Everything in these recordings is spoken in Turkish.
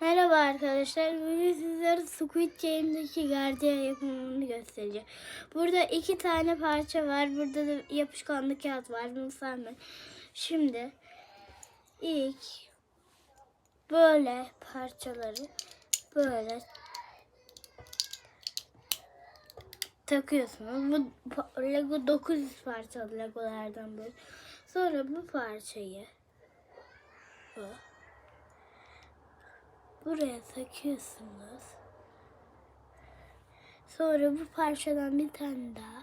Merhaba arkadaşlar. Bugün sizlere Squid Game'deki gardiyan yapımını göstereceğim. Burada iki tane parça var. Burada da yapışkanlı kağıt var. Bunu saymayın. Şimdi ilk böyle parçaları böyle takıyorsunuz. Bu Lego 900 parçalı Legolardan böyle. Sonra bu parçayı bu buraya takıyorsunuz. Sonra bu parçadan bir tane daha.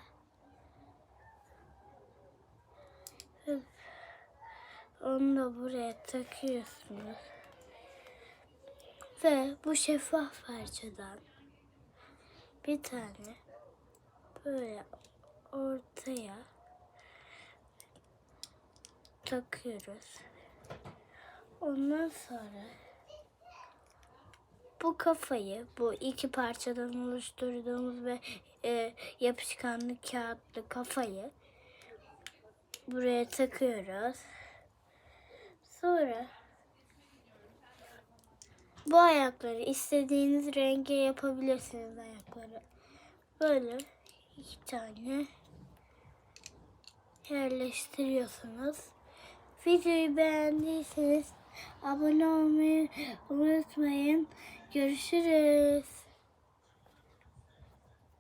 Onu da buraya takıyorsunuz. Ve bu şeffaf parçadan bir tane böyle ortaya takıyoruz. Ondan sonra bu kafayı bu iki parçadan oluşturduğumuz ve e, yapışkanlı kağıtlı kafayı buraya takıyoruz. Sonra bu ayakları istediğiniz renge yapabilirsiniz ayakları. Böyle iki tane yerleştiriyorsunuz. Videoyu beğendiyseniz abone olmayı. Görüşürüz.